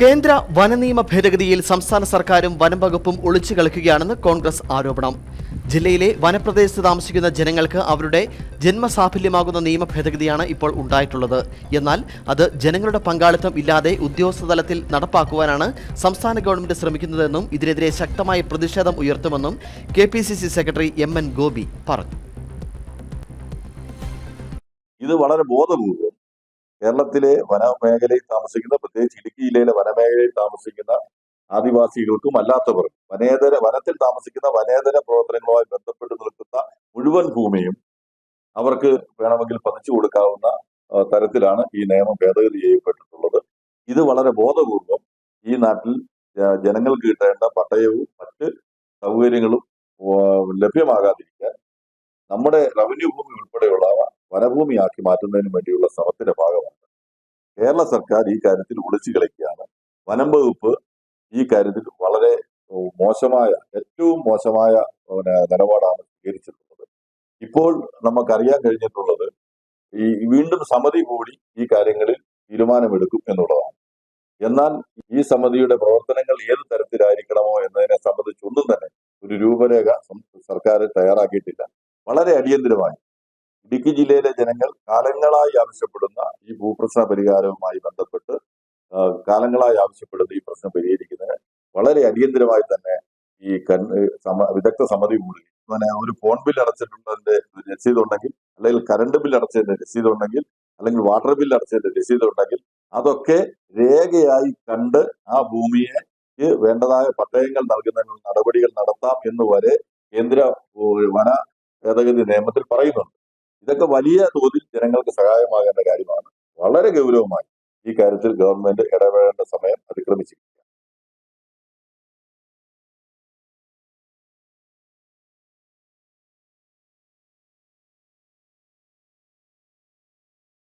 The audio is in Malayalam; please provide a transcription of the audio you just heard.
കേന്ദ്ര വനനിയമ ഭേദഗതിയിൽ സംസ്ഥാന സർക്കാരും വനം വകുപ്പും ഒളിച്ചു കളിക്കുകയാണെന്ന് കോൺഗ്രസ് ആരോപണം. ജില്ലയിലെ വനപ്രദേശത്ത് താമസിക്കുന്ന ജനങ്ങൾക്ക് അവരുടെ ജന്മസാഫല്യമാകുന്ന നിയമ ഭേദഗതിയാണ് ഇപ്പോൾ ഉണ്ടായിട്ടുള്ളത്. എന്നാൽ അത് ജനങ്ങളുടെ പങ്കാളിത്തം ഇല്ലാതെ ഉദ്യോഗസ്ഥ തലത്തിൽ നടപ്പാക്കുവാനാണ് സംസ്ഥാന ഗവൺമെന്റ് ശ്രമിക്കുന്നതെന്നും ഇതിനെതിരെ ശക്തമായ പ്രതിഷേധം ഉയർത്തുമെന്നും K secretary M N Gopi പറഞ്ഞു. ഇത് വളരെ ബോധപൂർവം കേരളത്തിലെ വനമേഖലയിൽ താമസിക്കുന്ന പ്രത്യേകിച്ച് ഇടുക്കി ജില്ലയിലെ വനമേഖലയിൽ താമസിക്കുന്ന ആദിവാസികൾക്കും അല്ലാത്തവർക്കും വനേതര വനത്തിൽ താമസിക്കുന്ന വനേതര പ്രവർത്തനങ്ങളുമായി ബന്ധപ്പെട്ട് നിൽക്കുന്ന മുഴുവൻ ഭൂമിയും അവർക്ക് വേണമെങ്കിൽ പതിച്ചു കൊടുക്കാവുന്ന തരത്തിലാണ് ഈ നിയമം ഭേദഗതി ചെയ്യപ്പെട്ടിട്ടുള്ളത്. ഇത് വളരെ ബോധപൂർവം ഈ നാട്ടിൽ ജനങ്ങൾക്ക് കിട്ടേണ്ട പട്ടയവും മറ്റ് സൗകര്യങ്ങളും ലഭ്യമാകാതിരിക്കാൻ നമ്മുടെ റവന്യൂ ഭൂമി ഉൾപ്പെടെയുള്ളവ വനഭൂമിയാക്കി മാറ്റുന്നതിന് വേണ്ടിയുള്ള ശ്രമത്തിന്റെ ഭാഗമാണ്. കേരള സർക്കാർ ഈ കാര്യത്തിൽ ഒളിച്ചു കളിക്കുകയാണ്. വനം വകുപ്പ് ഈ കാര്യത്തിൽ വളരെ മോശമായ ഏറ്റവും മോശമായ നിലപാടാണ് സ്വീകരിച്ചിട്ടുള്ളത്. ഇപ്പോൾ നമുക്കറിയാൻ കഴിഞ്ഞിട്ടുള്ളത് ഈ വീണ്ടും സമിതി കൂടി ഈ കാര്യങ്ങളിൽ തീരുമാനമെടുക്കും എന്നുള്ളതാണ്. എന്നാൽ ഈ സമിതിയുടെ പ്രവർത്തനങ്ങൾ ഏത് തരത്തിലായിരിക്കണമോ എന്നതിനെ സംബന്ധിച്ചൊന്നും തന്നെ ഒരു രൂപരേഖ സർക്കാർ തയ്യാറാക്കിയിട്ടില്ല. വളരെ അടിയന്തരമായി. ഇടുക്കി ജില്ലയിലെ ജനങ്ങൾ കാലങ്ങളായി ആവശ്യപ്പെടുന്ന ഈ ഭൂപ്രശ്ന പരിഹാരവുമായി ബന്ധപ്പെട്ട് കാലങ്ങളായി ആവശ്യപ്പെടുന്ന ഈ പ്രശ്നം പരിഹരിക്കുന്നതിന് വളരെ അടിയന്തരമായി തന്നെ ഈ കൺ വിദഗ്ധ സമിതി കൂടി അങ്ങനെ ഒരു ഫോൺ ബിൽ അടച്ചിട്ടുള്ളതിന്റെ രസീത് ഉണ്ടെങ്കിൽ അല്ലെങ്കിൽ കറണ്ട് ബിൽ അടച്ചതിന്റെ രസീത് ഉണ്ടെങ്കിൽ അല്ലെങ്കിൽ വാട്ടർ ബിൽ അടച്ചതിന്റെ രസീത് ഉണ്ടെങ്കിൽ അതൊക്കെ രേഖയായി കണ്ട് ആ ഭൂമിയെ വേണ്ടതായ പട്ടയങ്ങൾ നൽകുന്നതിനുള്ള നടപടികൾ നടത്താം എന്ന് വരെ കേന്ദ്ര വന ഭേദഗതി നിയമത്തിൽ പറയുന്നുണ്ട്. ഇതൊക്കെ വലിയ തോതിൽ ജനങ്ങൾക്ക് സഹായമാകേണ്ട കാര്യമാണ്. വളരെ ഗൗരവമായി ഈ കാര്യത്തിൽ ഗവൺമെന്റ് ഇടപെടേണ്ട സമയം അതിക്രമിച്ചു